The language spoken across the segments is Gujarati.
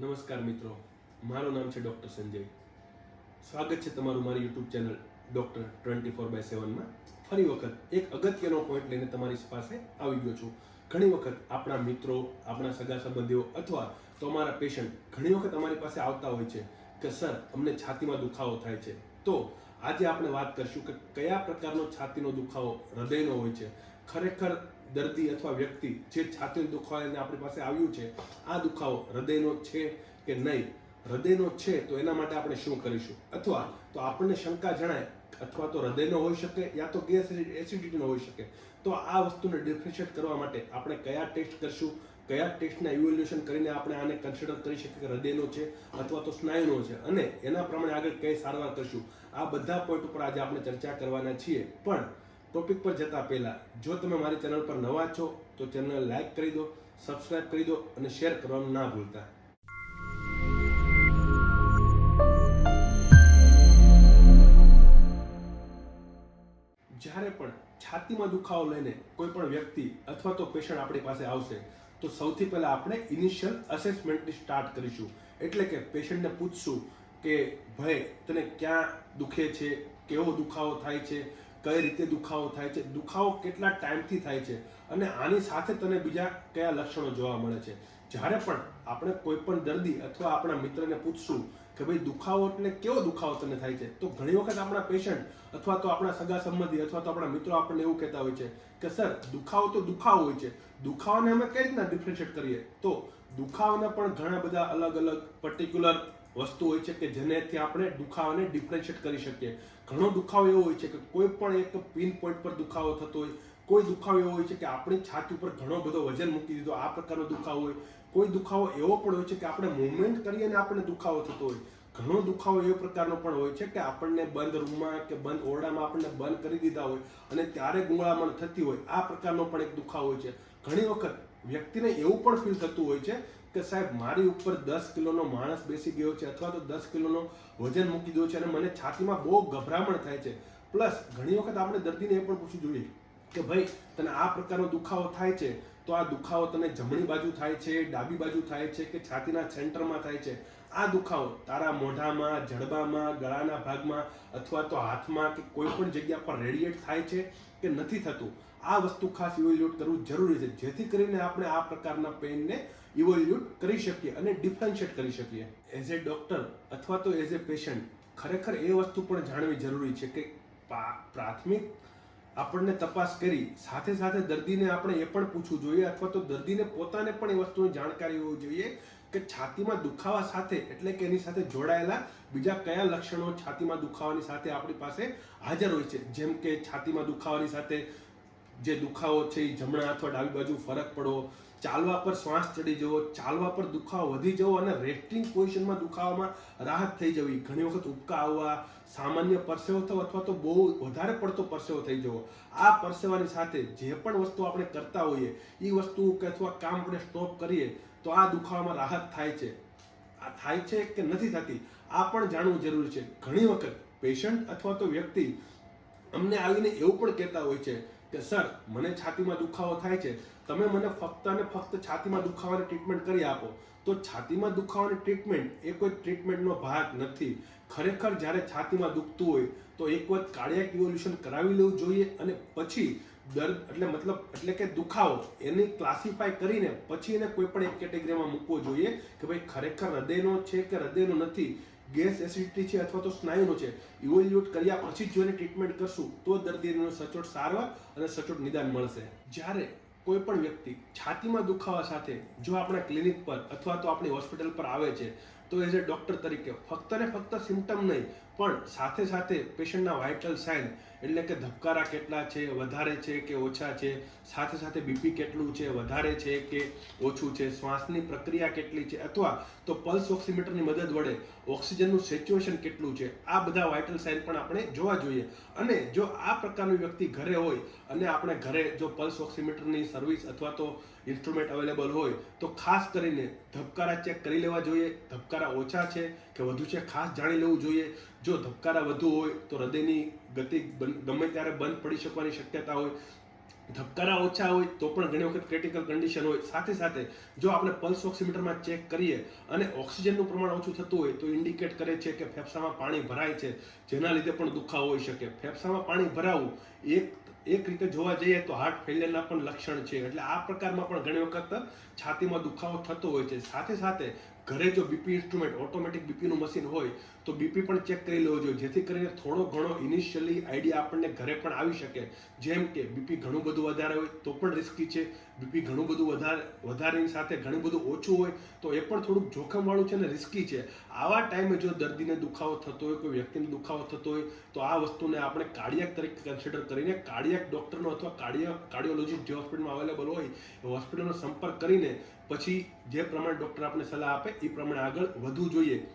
નમસ્કાર મિત્રો, મારું નામ છે ડૉક્ટર સંજય. સ્વાગત છે તમારું મારી YouTube channel doctor twenty four by સેવનમાં ફરી વખત એક અગત્યનો પોઈન્ટ લઈને તમારી પાસે આવી ગયો છું. ઘણી વખત આપણા મિત્રો, આપણા સગા સંબંધીઓ અથવા તો અમારા પેશન્ટ ઘણી વખત અમારી પાસે આવતા હોય છે કે, સર, અમને છાતીમાં દુખાવો થાય છે. તો આજે આપણે વાત કરશું કે કયા પ્રકારનો છાતીનો દુખાવો હૃદયનો હોય છે. ખરેખર દર્દી અથવા વ્યક્તિ જે છાતીનું દુખાવાને આપણી પાસે આવ્યું છે, આ દુખાવો હૃદયનો છે કે નહીં? હૃદયનો છે તો એના માટે આપણે શું કરીશું? અથવા તો આપણને શંકા જણાય, અથવા તો હૃદયનો હોઈ શકે યા તો ગેસ એસિડિટીનો હોઈ શકે. તો આ વસ્તુને ડિફરન્શિએટ કરવા માટે આપણે કયા ટેસ્ટ કરશું? કયા ટેસ્ટના ઇવેલ્યુએશન કરીને આપણે આને કન્સિડર કરી શકીએ કે હૃદયનો છે અથવા તો સ્નાયુનો છે? અને એના પ્રમાણે આગળ કઈ સારવાર કરશું? આ બધા પોઈન્ટ ઉપર આજે આપણે ચર્ચા કરવાના છીએ. પણ ટોપિક પર જતા પહેલા, જો તમે મારી ચેનલ પર નવા છો, તો ચેનલ લાઈક કરી દો સબસ્ક્રાઇબ કરી દો અને શેર કરવાનું ના ભૂલતા. જ્યારે પણ છાતીમાં દુખાવો લઈને કોઈ પણ વ્યક્તિ અથવા તો પેશન્ટ આપણી પાસે આવશે, તો સૌથી પહેલા આપણે ઇનિશિયલ અસેસમેન્ટની સ્ટાર્ટ કરીશું. એટલે કે પેશન્ટને પૂછશું કે, ભાઈ, તને ક્યાં દુખે છે? કેવો દુખાવો થાય છે? કઈ રીતે દુખાવો થાય છે, દુખાવો કેટલા ટાઈમથી થાય છે અને આની સાથે તને બીજા કયા લક્ષણો જોવા મળે છે. જ્યારે પણ આપણે કોઈ પણ દર્દી અથવા આપણા મિત્રને પૂછશું કે ભાઈ દુખાવો એટલે કેવો દુખાવો તને થાય છે, તો ઘણી વખત આપણા પેશન્ટ અથવા તો આપણા સગા સંબંધી અથવા તો આપણા મિત્રો આપણને એવું કહેતા હોય છે કે, સર, દુખાવો તો દુખાવો હોય છે. દુખાવાને અમે કઈ રીતના ડિફરન્શિએટ કરીએ? તો દુખાવાના પણ ઘણા બધા અલગ અલગ પર્ટિક્યુલર વસ્તુ હોય છે કે જેનેથી આપણે દુખાવાને ડિફરન્શિએટ કરી શકીએ. ઘણો દુખાવો એવો હોય છે કે કોઈ પણ એક પિન પોઈન્ટ પર દુખાવો થતો હોય, કોઈ દુખાવો એવો હોય છે કે આપણી છાતી ઉપર ઘણો બધો વજન મૂકી દીધો, આ પ્રકારનો દુખાવો હોય. કોઈ દુખાવો એવો પણ હોય છે કે આપણે મૂવમેન્ટ કરીએ અને આપણને દુખાવો થતો હોય. ઘણો દુખાવો એવો પ્રકારનો પણ હોય છે કે આપણને બંધ રૂમમાં કે બંધ ઓરડામાં આપણને બંધ કરી દીધા હોય અને ત્યારે ગુંગળામણ થતી હોય, આ પ્રકારનો પણ એક દુખાવો હોય છે. ઘણી વખત વ્યક્તિને એવું પણ ફીલ થતું હોય છે કે સાહેબ, મારી ઉપર દસ કિલોનો માણસ બેસી ગયો છે અથવા તો દસ કિલોનો વજન મૂકી દો છે અને મને છાતીમાં બહુ ગભરામણ થાય છે. પ્લસ ઘણી વખત આપણે દર્દીને એ પણ પૂછવું જોઈએ કે ભાઈ, તને આ પ્રકારનો દુખાવો થાય છે? તો આ દુખાવો તને જમણી બાજુ થાય છે, ડાબી બાજુ થાય છે કે છાતીના સેન્ટરમાં થાય છે? આ દુખાવો તારા મોઢામાં, જડબામાં, ગળાના ભાગમાં અથવા તો હાથમાં કે કોઈ પણ જગ્યા પર રેડિયેટ થાય છે કે નથી થતું? આ વસ્તુ ખાસ ઇવોલ્યુટ કરવું જરૂરી છે. જેથી કરીને આપણે આ પ્રકારના પેઇનને ઇવોલ્યુટ કરી શકીએ અને ડિફરન્શિએટ કરી શકીએ. એઝ એ ડોક્ટર અથવા તો એઝ એ પેશન્ટ ખરેખર એ વસ્તુ પણ જાણવી જરૂરી છે કે પ્રાથમિક આપણને તપાસ કરી, સાથે સાથે દર્દીને આપણે એ પણ પૂછવું જોઈએ અથવા તો દર્દીને પોતાને પણ એ વસ્તુની જાણકારી હોવી જોઈએ કે છાતીમાં દુખાવા સાથે, એટલે કે એની સાથે જોડાયેલા બીજા કયા લક્ષણો છાતીમાં દુખાવાની સાથે આપણી પાસે હાજર હોય છે. જેમ કે છાતીમાં દુખાવાની સાથે જે દુખાવો છે એ જમણા અથવા ડાબી બાજુ ફરક પડવો, ચાલવા પર શ્વાસ ચડી જવો, ચાલવા પર દુખાવો વધી જવો અને રેસ્ટિંગ પોઝિશનમાં દુખાવામાં રાહત થઈ જવી. ઘણી વખત ઉબકા આવવા, સામાન્ય પરસેવો થવો અથવા તો બહુ વધારે પડતો પરસેવો થઈ જવો. આ પરસેવાની સાથે જે પણ વસ્તુ આપણે કરતા હોઈએ એ વસ્તુ કે અથવા કામ આપણે સ્ટોપ કરીએ, તો આ દુખાવામાં રાહત થાય છે. આ થાય છે કે નથી થતી? આ પણ જાણવું જરૂરી છે. ઘણી વખત પેશન્ટ અથવા તો વ્યક્તિ અમને આવીને એવું પણ કહેતા હોય છે કે, સર, મને છાતીમાં દુખાવો થાય છે. તમે મને ફક્ત અને ફક્ત છાતીમાં દુખાવાની ટ્રીટમેન્ટ કરી આપો. તો છાતીમાં દુખાવાની ટ્રીટમેન્ટ એ કોઈ ટ્રીટમેન્ટનો ભાગ નથી. ખરેખર જ્યારે છાતીમાં દુખતું હોય, તો એક વખત કાર્ડિયાક ઇવોલ્યુશન કરાવી લેવું જોઈએ અને પછી દર્દ એટલે મતલબ, એટલે કે દુખાવો, એને ક્લાસિફાય કરીને પછી એને કોઈ પણ એક કેટેગરીમાં મૂકવો જોઈએ કે ભાઈ ખરેખર હૃદયનો છે કે હૃદયનો નથી. ગેસ એસિડિટી છે અથવા તો સ્નાયુનો છે ઇવોલ્યુટ કર્યા પછી જ જો એને ટ્રીટમેન્ટ કરશું, તો દર્દીને સચોટ સારવાર અને સચોટ નિદાન મળશે. જ્યારે કોઈ પણ વ્યક્તિ છાતીમાં દુખાવા સાથે જો આપણા ક્લિનિક પર અથવા તો આપણી હોસ્પિટલ પર આવે છે, તો એઝ એ ડૉક્ટર તરીકે ફક્ત ને ફક્ત સિમ્ટમ નહીં પણ સાથે સાથે પેશન્ટના વાઇટલ સાઇન એટલે કે ધબકારા કેટલા છે, વધારે છે કે ઓછા છે, સાથે સાથે બીપી કેટલું છે, વધારે છે કે ઓછું છે, શ્વાસની પ્રક્રિયા કેટલી છે અથવા તો પલ્સ ઓક્સિમીટરની મદદ વડે ઓક્સિજનનું સેચ્યુએશન કેટલું છે, આ બધા વાઇટલ સાઇન પણ આપણે જોવા જોઈએ. અને જો આ પ્રકારનું વ્યક્તિ ઘરે હોય અને આપણે ઘરે જો પલ્સ ઓક્સિમીટરની સર્વિસ અથવા તો ઇન્સ્ટ્રુમેન્ટ અવેલેબલ હોય તો ખાસ કરીને ધબકારા ચેક કરી લેવા જોઈએ, ધબકારા ઓછા છે કે વધુ છે ખાસ જાણી લેવું જોઈએ. જો ધબકારા વધુ હોય તો હૃદયની ગતિ ગમે ત્યારે બંધ પડી શકવાની શક્યતા હોય. ધબકારા ઓછા હોય તો પણ ઘણી વખત ક્રિટિકલ કન્ડિશન હોય. સાથે સાથે જો આપણે પલ્સ ઓક્સિમીટરમાં ચેક કરીએ અને ઓક્સિજનનું પ્રમાણ ઓછું થતું હોય તો ઇન્ડિકેટ કરે છે કે ફેફસામાં પાણી ભરાય છે. જેના લીધે પણ દુખાવો હોઈ શકે. ફેફસામાં પાણી ભરાવું એક એક રીતે જોવા જઈએ તો હાર્ટ ફેલિયરના પણ લક્ષણ છે. એટલે આ પ્રકારમાં પણ ઘણી વખત છાતીમાં દુખાવો થતો હોય છે. સાથે સાથે ઘરે જો બીપી ઇન્સ્ટ્રુમેન્ટ ઓટોમેટિક બીપીનું મશીન હોય, તો બીપી પણ ચેક કરી લેવું જોઈએ. જેથી કરીને થોડો ઘણો ઇનિશિયલી આઈડિયા આપણને ઘરે પણ આવી શકે. જેમ કે બીપી ઘણું બધું વધારે હોય, તો પણ રિસ્કી છે. બીપી ઘણું બધું વધારે, વધારેની સાથે ઘણું બધું ઓછું હોય, તો એ પણ થોડુંક જોખમવાળું છે અને રિસ્કી છે. આવા ટાઈમે જો દર્દીને દુખાવો થતો હોય, કોઈ વ્યક્તિને દુખાવો થતો હોય, તો આ વસ્તુને આપણે કાર્ડિયાક તરીકે કન્સિડર કરીને કાર્ડિયાક ડૉક્ટરનો અથવા કાર્ડિયો કાર્ડિયોલોજીસ્ટ જે હોસ્પિટલમાં અવેલેબલ હોય, એ હોસ્પિટલનો સંપર્ક કરીને પછી જે પ્રમાણે ડૉક્ટર આપણે સલાહ આપે એ પ્રમાણે આગળ વધવું જોઈએ.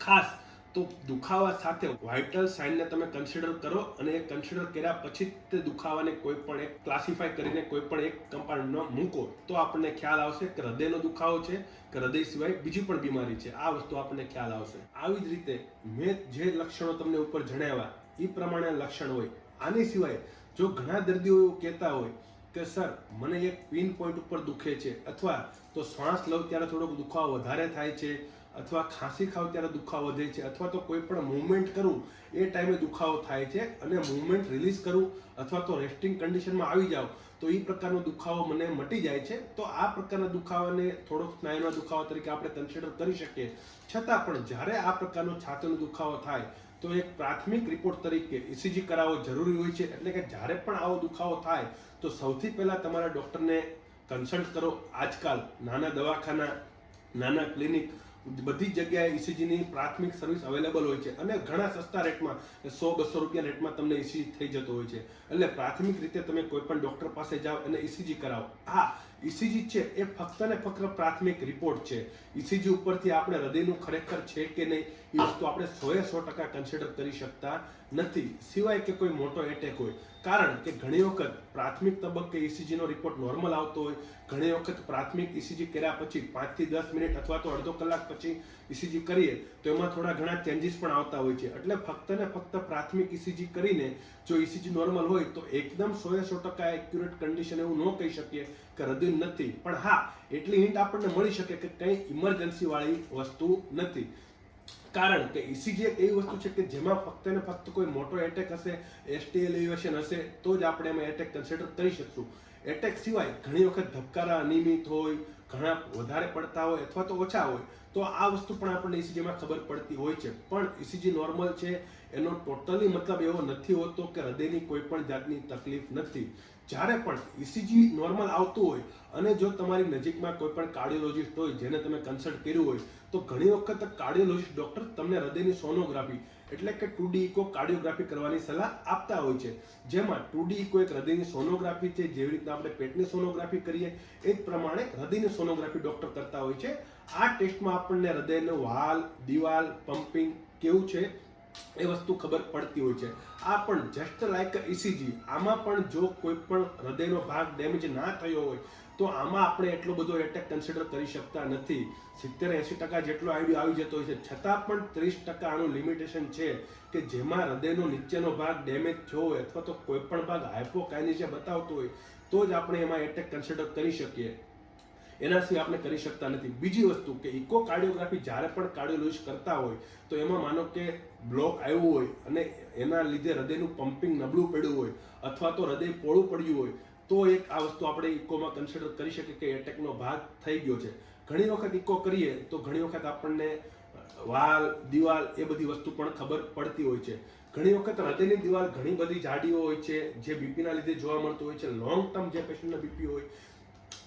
ખાસ તો દુખાવા સાથે વાઇટલ સાઇનને તમે કન્સિડર કરો અને એ કન્સિડર કર્યા પછી તે દુખાવાને કોઈ પણ એક ક્લાસિફાય કરીને કોઈ પણ એક કમ્પાઉન્ડમાં મૂકો તો આપણને ખ્યાલ આવશે કે હૃદયનો દુખાવો છે, કે હૃદય સિવાય બીજી પણ બીમારી છે. આ વસ્તુ આપણને ખ્યાલ આવશે. આવી જ રીતે મેં જે લક્ષણો તમને ઉપર જણાવ્યા એ પ્રમાણે લક્ષણ હોય. આની સિવાય જો ઘણા દર્દીઓ એવું કહેતા હોય કે સર, મને એક પિન પોઈન્ટ ઉપર દુખે છે, અથવા તો શ્વાસ લઉં ત્યારે થોડોક દુખાવો વધારે થાય છે, અથવા ખાંસી ખાવ ત્યારે દુખાવો વધે છે, અથવા તો કોઈ પણ મૂવમેન્ટ કરું, એ ટાઈમે દુખાવો થાય છે અને મૂવમેન્ટ રિલીઝ કરું, અથવા તો રેસ્ટિંગ કન્ડિશનમાં આવી જાવ તો એ પ્રકારનો દુખાવો મને મટી જાય છે. તો આ પ્રકારના દુખાવાને થોડોક સ્નાયુના દુખાવા તરીકે આપણે કન્સિડર કરી શકીએ. છતાં પણ જ્યારે આ પ્રકારનો છાતીનો દુખાવો થાય તો એક પ્રાથમિક રિપોર્ટ તરીકે ઇસીજી કરાવવો જરૂરી હોય છે. એટલે કે જ્યારે પણ આવો દુખાવો થાય, તો સૌથી પહેલાં તમારા ડૉક્ટરને કન્સલ્ટ કરો. આજકાલ નાના દવાખાના, નાના ક્લિનિક બધી જગ્યાએ ઇસીજીની પ્રાથમિક સર્વિસ અવેલેબલ હોય છે. અને ઘણા સસ્તા રેટમાં સો, બસો રૂપિયા રેટમાં તમને ઇસીજી થઈ જતો હોય છે. એટલે પ્રાથમિક રીતે તમે કોઈ પણ ડૉક્ટર પાસે જાઓ અને ઇસીજી કરાવો. હા ઇસીજી છે, એ ફક્ત ને ફક્ત પ્રાથમિક રિપોર્ટ છે. ઇસીજી ઉપરથી આપણે હૃદયનું ખરેખર છે કે નહીં, એ વસ્તુ આપણે સોએ સો ટકા કન્સિડર કરી શકતા નથી. સિવાય કે કોઈ મોટો એટેક હોય. કારણ કે ઘણી વખત પ્રાથમિક તબક્કે ઇસીજીનો રિપોર્ટ નોર્મલ આવતો હોય. ઘણી વખત પ્રાથમિક ઇસીજી કર્યા પછી પાંચથી દસ મિનિટ અથવા તો અડધો કલાક પછી ઇસીજી કરીએ, તો એમાં થોડા ઘણા ચેન્જીસ પણ આવતા હોય છે. એટલે ફક્ત ને ફક્ત પ્રાથમિક ઇસીજી કરીને જો ઇસીજી નોર્મલ હોય, તો એકદમ સો સો ટકા એક્યુરેટ કન્ડિશન એવું ન કહી શકીએ કે હૃદય નથી. પણ હા, એટલી હિન્ટ આપણને મળી શકે કે કંઈ ઇમરજન્સી વાળી વસ્તુ નથી. કારણ કે ઇસીજી એક એવી વસ્તુ છે કે જેમાં ફક્ત ને ફક્ત કોઈ મોટો એટેક હશે એસટી એલિવેશન હશે, તો જ આપણે એમાં એટેક કન્સિડર કરી શકશું. એટેક સિવાય ઘણી વખત ધબકારા અનિયમિત હોય, ઘણા વધારે પડતા હોય અથવા તો ઓછા હોય, તો આ વસ્તુ પણ આપણને ઇસીજીમાં ખબર પડતી હોય છે. પણ ઇસીજી નોર્મલ છે, એનો ટોટલી મતલબ એવો નથી હોતો કે હૃદયની કોઈ પણ જાતની તકલીફ નથી. જ્યારે પણ ઇસીજી નોર્મલ આવતું હોય અને જો તમારી નજીકમાં કોઈ પણ કાર્ડિયોલોજિસ્ટ હોય જેને તમે કન્સલ્ટ કર્યું હોય, તો ઘણી વખત કાર્ડિયોલોજિસ્ટ ડૉક્ટર તમને હૃદયની સોનોગ્રાફી એટલે કે ટુ ડી ઇકો કાર્ડિયોગ્રાફી કરવાની સલાહ આપતા હોય છે. જેમાં ટુ ડી ઇકો એક હૃદયની સોનોગ્રાફી છે, જેવી રીતના આપણે પેટની સોનોગ્રાફી કરીએ, એ જ પ્રમાણે હૃદયની સોનોગ્રાફી ડોક્ટર કરતા હોય છે. આ ટેસ્ટમાં આપણને હૃદયનો વાલ, દિવાલ પમ્પિંગ કેવું છે એ વસ્તુ ખબર પડતી હોય છે. આ પણ જસ્ટ લાઈક ઇસીજી આમાં પણ જો કોઈ પણ હૃદયનો ભાગ ડેમેજ ના થયો હોય, તો આમાં આપણે એટલો બધો એટેક કન્સિડર કરી શકતા નથી. સિત્તેર એંસી ટકા જેટલો આઈડિયો આવી જતો હોય છે. છતાં પણ ત્રીસ ટકા આનું લિમિટેશન છે કે જેમાં હૃદયનો નીચેનો ભાગ ડેમેજ થયો હોય અથવા તો કોઈ પણ ભાગ હાઇપોકાઇનેસિયા બતાવતો હોય, તો જ આપણે એમાં એટેક કન્સિડર કરી શકીએ. એના સિવાય આપણે કરી શકતા નથી. બીજી વસ્તુ કે ઇકો કાર્ડિયોગ્રાફી જ્યારે પણ કાર્ડિયોલોજિસ્ટ કરતા હોય, તો એમાં માનો કે બ્લોક આવ્યું હોય અને એના લીધે હૃદયનું પમ્પિંગ નબળું પડ્યું હોય અથવા તો હૃદય પોળું પડ્યું હોય, તો એક આ વસ્તુ આપણે ઇકોમાં કન્સિડર કરી શકીએ કે એટેકનો ભાગ થઈ ગયો છે. ઘણી વખત ઇકો કરીએ, તો ઘણી વખત આપણને વાલ, દિવાલ એ બધી વસ્તુ પણ ખબર પડતી હોય છે. ઘણી વખત હૃદયની દિવાલ ઘણી બધી જાડીઓ હોય છે, જે બીપીના લીધે જોવા મળતું હોય છે. લોંગ ટર્મ જે પેશન્ટના બીપી હોય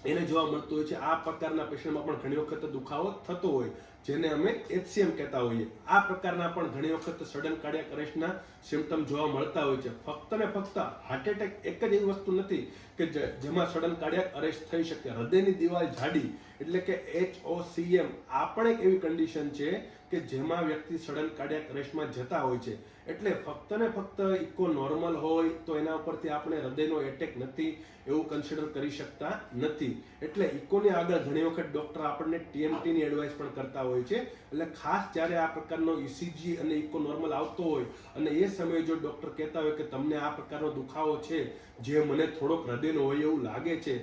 એને જોવા મળતું હોય છે. આ પ્રકારના પેશન્ટમાં પણ ઘણી વખત દુખાવો થતો હોય, જેને અમે એચસીએમ કહેતા હોઈએ. આ પ્રકારના પણ ઘણી વખત સડન કાર્ડિયાક અરેસ્ટના સિમ્ટમ જોવા મળતા હોય છે. ફક્ત ને ફક્ત હાર્ટ એટેક એક જ એવી વસ્તુ નથી કે જેમાં સડન કાર્ડિયાક અરેસ્ટ થઈ શકે. હૃદયની દિવાલ જાડી, એટલે કે એચઓસીએમ આ પણ એક એવી કન્ડિશન છે કે જેમાં વ્યક્તિ સડન કાર્ડિયાક અરેસ્ટમાં જતા હોય છે. એટલે ફક્ત ને ફક્ત ઇકો નોર્મલ હોય તો એના ઉપરથી આપણે હૃદયનો એટેક નથી એવું કન્સિડર કરી શકતા નથી. એટલે ઇકોની આગળ ઘણી વખત ડૉક્ટર આપણને ટીએમટીની એડવાઇસ પણ કરતા હોય છે. એટલે ખાસ જ્યારે આ પ્રકારનો ઇસીજી અને ઇકો નોર્મલ આવતો હોય અને એ સમયે જો ડૉક્ટર કહેતા હોય કે તમને આ પ્રકારનો દુખાવો છે, જે મને થોડોક હૃદયનો હોય એવું લાગે છે,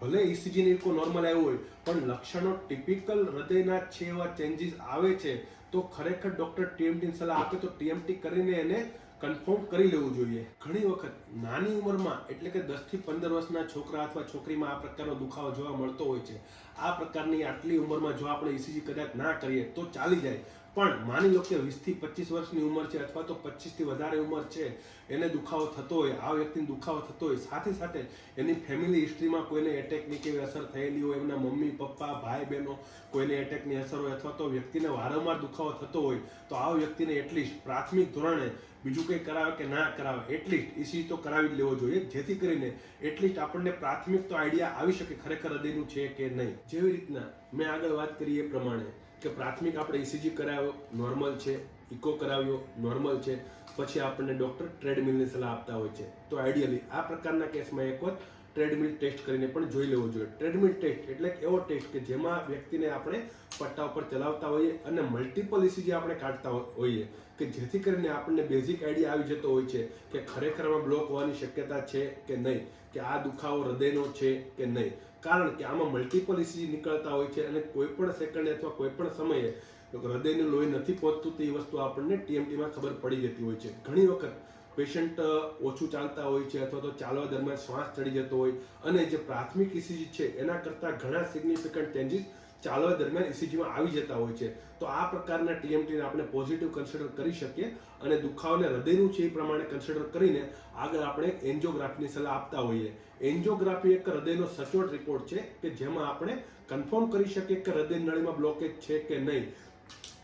ભલે ઇસીજીની ઇકો નોર્મલ આવ્યું હોય, પણ લક્ષણો ટિપિકલ હૃદયના છે એવા ચેન્જીસ આવે છે. તો ખરેખર ડૉક્ટર ટીએમટીની સલાહ આપે તો ટીએમટી કરીને એને કન્ફર્મ કરી લેવું જોઈએ. ઘણી વખત નાની ઉંમરમાં એટલે કે દસથી પંદર વર્ષના છોકરા અથવા છોકરીમાં આ પ્રકારનો દુખાવો જોવા મળતો હોય છે. આ પ્રકારની આટલી ઉંમરમાં જો આપણે ઈસીજી કદાચ ના કરીએ તો ચાલી જાય. પણ માની લો કે વીસથી પચીસ વર્ષની ઉંમર છે અથવા તો પચીસથી વધારે ઉંમર છે, એને દુખાવો થતો હોય, આ વ્યક્તિને દુખાવો થતો હોય, સાથે સાથે એની ફેમિલી હિસ્ટ્રીમાં કોઈને એટેકની કેવી અસર થયેલી હોય, એમના મમ્મી, પપ્પા, ભાઈ, બહેનો કોઈને એટેકની અસર હોય અથવા તો વ્યક્તિને વારંવાર દુખાવો થતો હોય, તો આ વ્યક્તિને એટલીસ્ટ પ્રાથમિક ધોરણે બીજું કંઈ કરાવે કે ના કરાવે, એટલીસ્ટ ઈસી તો કરાવી જ લેવો જોઈએ. જેથી કરીને એટલીસ્ટ આપણને પ્રાથમિક તો આઈડિયા આવી શકે ખરેખર હૃદયનું છે કે નહીં. જેવી રીતના મેં આગળ વાત કરી એ પ્રમાણે કે પ્રાથમિક આપણે ઇસીજી કરાવ્યો નોર્મલ છે ઇકો કરાવ્યો નોર્મલ છે, પછી આપણને ડૉક્ટર ટ્રેડમિલની સલાહ આપતા હોય છે. તો આઈડિયલી આ પ્રકારના કેસમાં એક વખત ટ્રેડમિલ ટેસ્ટ કરીને પણ જોઈ લેવો જોઈએ. ટ્રેડમિલ ટેસ્ટ એટલે એવો ટેસ્ટ કે જેમાં વ્યક્તિને આપણે પટ્ટા ઉપર ચલાવતા હોઈએ અને મલ્ટિપલ ઇસીજી આપણે કાઢતા હોઈએ. કે જેથી કરીને આપણને બેઝિક આઈડિયા આવી જતો હોય છે કે ખરેખર આમાં બ્લોક હોવાની શક્યતા છે કે નહીં? કે આ દુખાવો હૃદયનો છે કે નહીં? કારણ કે આમાં મલ્ટિપલ ઇસીજી નીકળતા હોય છે અને કોઈ પણ સેકન્ડ અથવા કોઈ પણ સમયે હૃદયનું લોહી નથી પહોંચતું તે વસ્તુ આપણને ટીએમટીમાં ખબર પડી જતી હોય છે. ઘણી વખત પેશન્ટ ઓછું ચાલતા હોય છે અથવા તો ચાલવા દરમિયાન શ્વાસ ચડી જતો હોય અને જે પ્રાથમિક ઇસીજી છે એના કરતાં ઘણા સિગ્નિફિકન્ટ ચેન્જીસ ચાલવા દરમિયાન ઇસીજીમાં આવી જતા હોય છે. તો આ પ્રકારના ટીએમટીને આપણે પોઝિટિવ કન્સિડર કરી શકીએ અને દુખાવાને હૃદયનું છે એ પ્રમાણે કન્સિડર કરીને આગળ આપણે એન્જિયોગ્રાફીની સલાહ આપતા હોઈએ. એન્જિયોગ્રાફી એક હૃદયનો સચોટ રિપોર્ટ છે કે જેમાં આપણે કન્ફર્મ કરી શકીએ કે હૃદય નળીમાં બ્લોકેજ છે કે નહીં.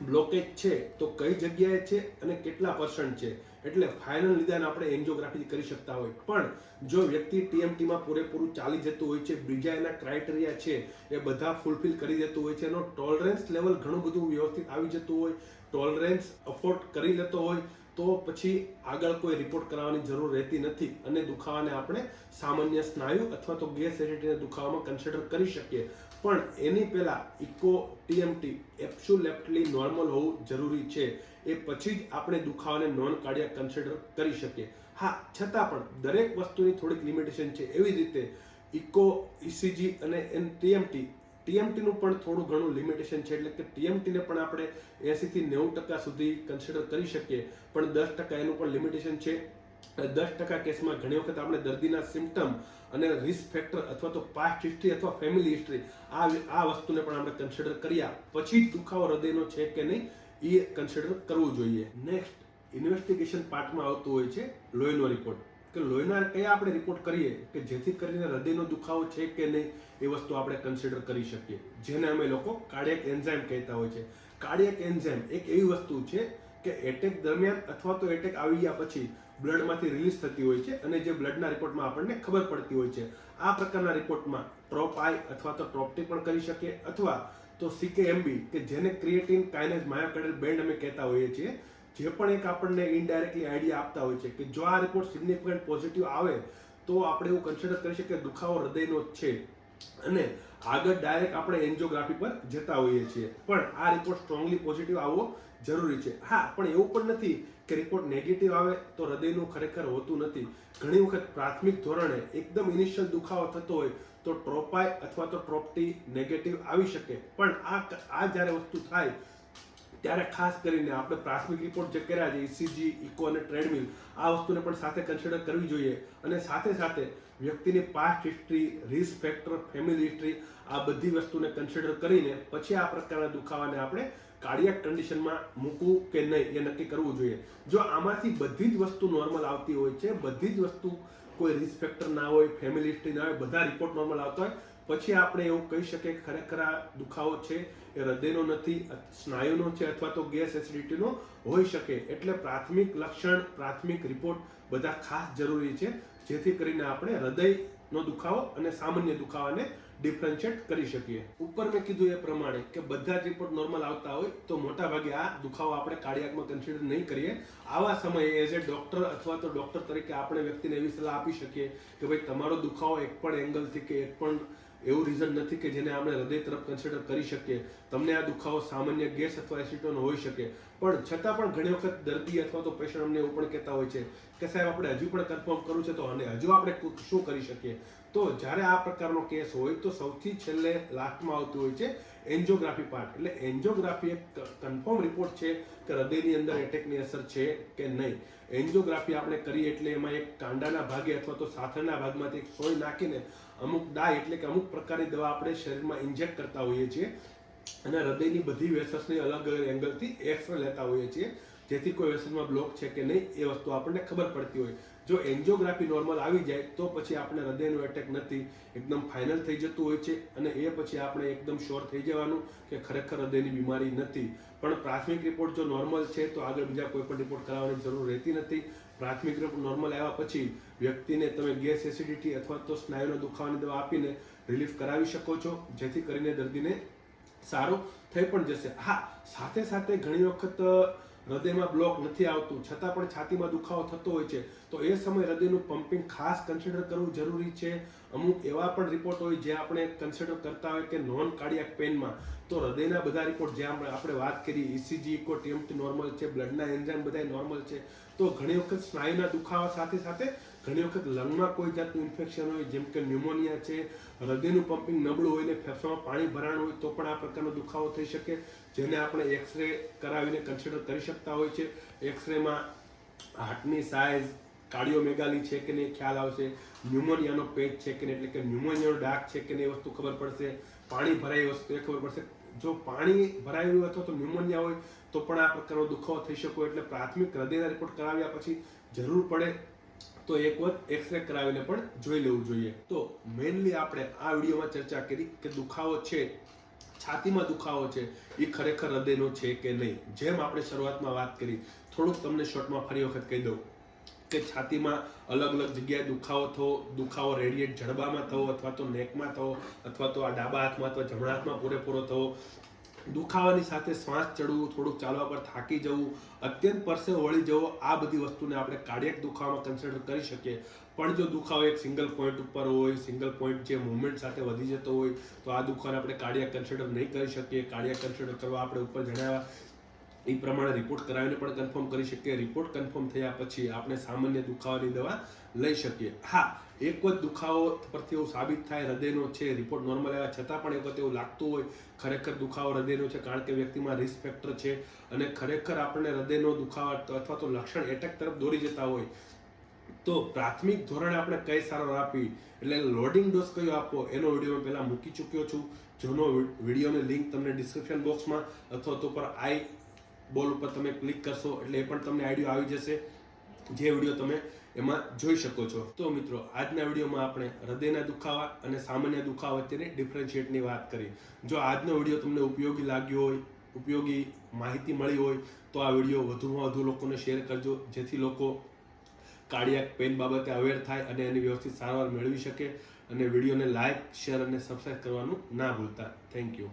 બ્લોકેજ છે તો કઈ જગ્યાએ છે અને કેટલા પર્સન્ટ છે. એટલે ફાઇનલ નિદાન આપણે એન્જિયોગ્રાફી કરી શકતા હોય. પણ જો વ્યક્તિ ટીએમટીમાં પૂરેપૂરું ચાલી જતું હોય છે, બીજા એના ક્રાઇટેરિયા છે, એ બધા ફૂલફિલ કરી દેતું હોય છે, એનો ટોલરન્સ લેવલ ઘણું બધું વ્યવસ્થિત આવી જતું હોય ટોલરન્સ અફોર્ડ કરી લેતો હોય, તો પછી આગળ કોઈ રિપોર્ટ કરાવવાની જરૂર રહેતી નથી. અને દુખાવાને આપણે સામાન્ય સ્નાયુ અથવા તો ગેસ એસિડિટીને દુખાવામાં કન્સિડર કરી શકીએ. પણ એની પહેલા ઇકો ટીએમટી એપ્સ્યુલેપ્ટલી નોર્મલ હોવું જરૂરી છે. એ પછી જ આપણે દુખાવાને નોન કાર્ડિયા કન્સિડર કરી શકીએ. હા, છતાં પણ દરેક વસ્તુની થોડીક લિમિટેશન છે. એવી રીતે ઇકો ઇસીજી અને એન ટીએમટી ટીએમટીનું પણ થોડું ઘણું લિમિટેશન છે, એટલે કે ટીએમટીને પણ આપણે એંસીથી નેવું ટકા સુધી કન્સિડર કરી શકીએ. પણ દસ ટકા એનું પણ લિમિટેશન છે. દસ ટકા કેસમાં ઘણી વખત આપણે દર્દીના સિમ્ટમ અને રિસ્ક ફેક્ટર અથવા તો પાસ્ટ હિસ્ટ્રી અથવા ફેમિલી હિસ્ટ્રી આ આ વસ્તુને પણ આપણે કન્સિડર કર્યા. પછી જ દુખાવો હૃદયનો છે કે નહીં એ કન્સિડર કરવું જોઈએ. નેક્સ્ટ ઇન્વેસ્ટિગેશન પાર્ટમાં આવતું હોય છે લોહીનો રિપોર્ટ કે લોહીના કયા આપણે રિપોર્ટ કરીએ? કે જેથી કરીને હૃદયનો દુખાવો છે કે નહીં? એ વસ્તુ આપણે કન્સિડર કરી શકીએ. જેને અમે લોકો કાર્ડિયક એન્ઝાઇમ કહેતા હોય છે. કાર્ડિયક એન્ઝાઇમ એક એવી વસ્તુ છે કે એટેક દરમિયાન અથવા તો એટેક આવી ગયા પછી બ્લડમાંથી રિલીઝ થતી હોય છે અને જે બ્લડના રિપોર્ટમાં આપણને ખબર પડતી હોય છે. આ પ્રકારના રિપોર્ટમાં ટ્રોપ આઈ અથવા તો ટ્રોપટી પણ કરી શકીએ અથવા તો સીકેએમબી કે જેને ક્રિએટિન કાઇનેઝ માયોકાર્ડિયલ બેન્ડ અમે કહેતા હોઈએ છીએ, જે પણ એક આપણને ઇનડાયરેક્ટલી આઈડિયા આપતા હોય છે કે જો આ રિપોર્ટ સિગ્નિફિકન્ટ પોઝિટિવ આવે, તો આપણે એવું કન્સિડર કરી શકીએ કે દુખાવો હૃદયનો જ છે. અને આગળ ડાયરેક્ટ આપણે એન્જિયોગ્રાફી પર જતા હોઈએ છીએ. પણ આ રિપોર્ટ સ્ટ્રોંગલી પોઝિટિવ આવવો જરૂરી છે. હા, પણ એવું પણ નથી કે રિપોર્ટ નેગેટિવ આવે તો હૃદયનું ખરેખર હોતું નથી. ઘણી વખત પ્રાથમિક ધોરણે એકદમ ઇનિશિયલ દુખાવો થતો હોય તો ટ્રોપાય અથવા તો ટ્રોપટી નેગેટિવ આવી શકે. પણ આ આ જ્યારે વસ્તુ થાય, ત્યારે ખાસ કરીને આપણે પ્રાથમિક રિપોર્ટ જે કર્યા છે ઇસીજી ઇકો અને ટ્રેડમિલ આ વસ્તુને પણ સાથે કન્સિડર કરવી જોઈએ. અને સાથે સાથે વ્યક્તિની past history risk factor family history આ બધી વસ્તુને કન્સિડર કરીને પછી આ પ્રકારના દુખાવાને આપણે કાર્ડિયક કન્ડિશનમાં મૂકવું કે નહીં એ નક્કી કરવું જોઈએ. જો આમાંથી બધી જ વસ્તુ નોર્મલ આવતી હોય છે, બધી જ વસ્તુ કોઈ રિસ્ક ફેક્ટર ના હોય ફેમિલી હિસ્ટ્રી ના હોય, બધા રિપોર્ટ નોર્મલ આવતા હોય, પછી આપણે એવું કહી શકીએ કે ખરેખર આ દુખાવો છે એ હૃદયનો નથી, સ્નાયુનો છે અથવા તો ગેસ એસિડિટીનો હોઈ શકે. એટલે પ્રાથમિક લક્ષણ, પ્રાથમિક રિપોર્ટ બધા ખાસ જરૂરી છે, જેથી કરીને આપણે હૃદયનો દુખાવો અને સામાન્ય દુખાવાને ડિફરન્શિએટ કરી શકીએ. ઉપર મેં કીધું એ પ્રમાણે કે બધા જ રિપોર્ટ નોર્મલ આવતા હોય તો મોટા ભાગે આ દુખાવો આપણે કાર્ડિયાકમાં કન્સિડર નહીં કરીએ. આવા સમયે એઝ એ ડોક્ટર અથવા તો ડોક્ટર તરીકે આપણે વ્યક્તિને એવી સલાહ આપી શકીએ કે ભાઈ તમારો દુખાવો એક પણ એંગલથી કે એક પણ એવું રીઝન નથી કે જેને આપણે હૃદય તરફ કન્સિડર કરી શકીએ. તમને આ દુખાવો સામાન્ય ગેસ અથવા એસિડોનો હોઈ શકે. પણ છતાં પણ ઘણી વખત દર્દી અથવા તો પેશન્ટ અમને એવું પણ કહેતા હોય છે કે સાહેબ, આપણે હજુ પણ કન્ફર્મ કરવું છે તો અને હજુ આપણે શું કરી શકીએ? તો જ્યારે આ પ્રકારનો કેસ હોય તો સૌથી છેલ્લે લાસ્ટમાં આવતું હોય છે એન્જિયોગ્રાફી પાર્ટ એટલે એન્જિયોગ્રાફી એક કન્ફર્મ રિપોર્ટ છે કે હૃદયની અંદર એટેકની અસર છે કે નહીં. એન્જિયોગ્રાફી આપણે કરીએ એટલે એમાં એક કાંડાના ભાગે અથવા તો સાથળના ભાગમાંથી એક સોય નાખીને અમુક ડાય એટલે કે અમુક પ્રકારની દવા આપણે શરીરમાં ઇન્જેક્ટ કરતા હોઈએ છીએ અને હૃદયની બધી વેસલ્સની અલગ અલગ એંગલથી એક્સરે લેતા હોઈએ છીએ. જેથી કોઈ વેસનમાં બ્લોક છે કે નહીં એ વસ્તુ આપણને ખબર પડતી હોય. જો એન્જિયોગ્રાફી નોર્મલ આવી જાય તો પછી આપણે હૃદયનો એટેક નથી. એકદમ ફાઇનલ થઈ જતું હોય છે અને એ પછી આપણે એકદમ શ્યોર થઈ જવાનું કે ખરેખર હૃદયની બીમારી નથી. પણ પ્રાથમિક રિપોર્ટ જો નોર્મલ છે તો આગળ બીજા કોઈ પણ રિપોર્ટ કરાવવાની જરૂર રહેતી નથી. પ્રાથમિક રૂપ નોર્મલ આવ્યા પછી વ્યક્તિને તમે ગેસ એસિડિટી અથવા તો સ્નાયુનો દુખાવાની દવા આપીને રિલીફ કરાવી શકો છો, જેથી કરીને દર્દીને સારું થઈ પણ જશે. હા, સાથે સાથે ઘણી વખત હૃદયમાં બ્લોક નથી આવતું. છતાં પણ છાતીમાં દુખાવો થતો હોય છે. તો એ સમયે હૃદયનું પમ્પિંગ ખાસ કન્સિડર કરવું જરૂરી છે. અમુક એવા પણ રિપોર્ટ હોય જે આપણે કન્સિડર કરતા હોય કે નોન કાર્ડિયાક પેનમાં તો હૃદયના બધા રિપોર્ટ જે આપણે વાત કરી ઇસીજી ઇકો ટીએમટી નોર્મલ છે બ્લડના એન્ઝાઇમ બધા નોર્મલ છે. તો ઘણી વખત સ્નાયુના દુખાવા સાથે સાથે ઘણી વખત લંગમાં કોઈ જાતનું ઇન્ફેક્શન હોય, જેમ કે ન્યુમોનિયા છે, હૃદયનું પમ્પિંગ નબળું હોય ને ફેફસામાં પાણી ભરાણ હોય, તો પણ આ પ્રકારનો દુખાવો થઈ શકે. જેને આપણે એક્સરે કરાવીને કન્સિડર કરી શકતા હોય છે. એક્સરેમાં હાર્ટની સાઇઝ કાર્ડિયોમેગાલી છે કે નહીં, ખ્યાલ આવશે. ન્યુમોનિયાનો પેજ છે કે નહીં, એટલે કે ન્યુમોનિયાનો ડાક છે કે નહીં વસ્તુ ખબર પડશે. પાણી ભરાય વસ્તુ એ ખબર પડશે. જો પાણી ભરાયું અથવા તો ન્યુમોનિયા હોય, તો પણ આ પ્રકારનો દુખાવો થઈ શકો. એટલે પ્રાથમિક હૃદયના રિપોર્ટ કરાવ્યા પછી જરૂર પડે તો એક વખત એક્સરે કરાવીને પણ જોઈ લેવું જોઈએ. તો મેઇનલી આપણે આ વિડીયોમાં ચર્ચા કરી કે દુખાવો છે, છાતીમાં દુખાવો છે, એ ખરેખર હૃદયનો છે કે નહીં? જેમ આપણે શરૂઆતમાં વાત કરી, થોડુંક તમને શોર્ટમાં ફરી વખત કહી દઉં કે છાતીમાં અલગ અલગ જગ્યાએ દુખાવો થવો, દુખાવો રેડિયેટ જડબામાં થવો અથવા તો નેકમાં થવો અથવા તો આ ડાબા હાથમાં અથવા જમણા હાથમાં પૂરેપૂરો થવો દુખાવાની સાથે શ્વાસ ચડવું, થોડુંક ચાલવા પર થાકી જવું, અત્યંત પરસે વળી જવો, આ બધી વસ્તુને આપણે કાર્ડિયક દુખાવામાં કન્સિડર કરી શકીએ. પણ જો દુખાવો એક સિંગલ પોઈન્ટ ઉપર હોય સિંગલ પોઈન્ટ જે મુવમેન્ટ સાથે વધી જતો હોય, તો આ દુખાવાને આપણે કાર્ડિયક કન્સિડર નહીં કરી શકીએ. કાર્ડિયક કન્સિડર કરવા આપણે ઉપર જણાવ્યા. એ પ્રમાણે રિપોર્ટ કરાવીને પણ કન્ફર્મ કરી શકીએ. રિપોર્ટ કન્ફર્મ થયા પછી આપણે સામાન્ય દુખાવાની દવા લઈ શકીએ. હા એક જ દુખાવો પરથી એવું સાબિત થાય, હૃદયનો છે રિપોર્ટ નોર્મલ આવ્યા છતાં પણ એક વખત એવું લાગતું હોય, ખરેખર દુખાવો હૃદયનો છે, કારણ કે વ્યક્તિમાં રિસ્ક ફેક્ટર છે અને ખરેખર આપણને હૃદયનો દુખાવો અથવા તો લક્ષણ એટેક તરફ દોરી જતા હોય. તો પ્રાથમિક ધોરણે આપણે કઈ સારવાર આપી એટલે લોડિંગ ડોઝ કયો આપવો? એનો વીડિયો પહેલાં મૂકી ચૂક્યો છું. જેનો વિડીયોની લિંક તમને ડિસ્ક્રિપ્શન બોક્સમાં અથવા તો પર આઈ બોલ ઉપર તમે ક્લિક કરશો એટલે એ પણ તમને આઈડિયો આવી જશે. જે વીડિયો તમે એમાં જોઈ શકો છો. તો મિત્રો, આજના વિડીયોમાં આપણે હૃદયના દુખાવા અને સામાન્ય દુખાવા વચ્ચેની ડિફરન્શિએટની વાત કરી. જો આજનો વીડિયો તમને ઉપયોગી લાગ્યો હોય, ઉપયોગી માહિતી મળી હોય, તો આ વીડિયો વધુમાં વધુ લોકોને શેર કરજો, જેથી લોકો કાર્ડિયાક પેન બાબતે અવેર થાય અને એની વ્યવસ્થિત સારવાર મેળવી શકે અને વિડીયોને લાઇક શેર અને સબસ્ક્રાઇબ કરવાનું ના ભૂલતા. Thank you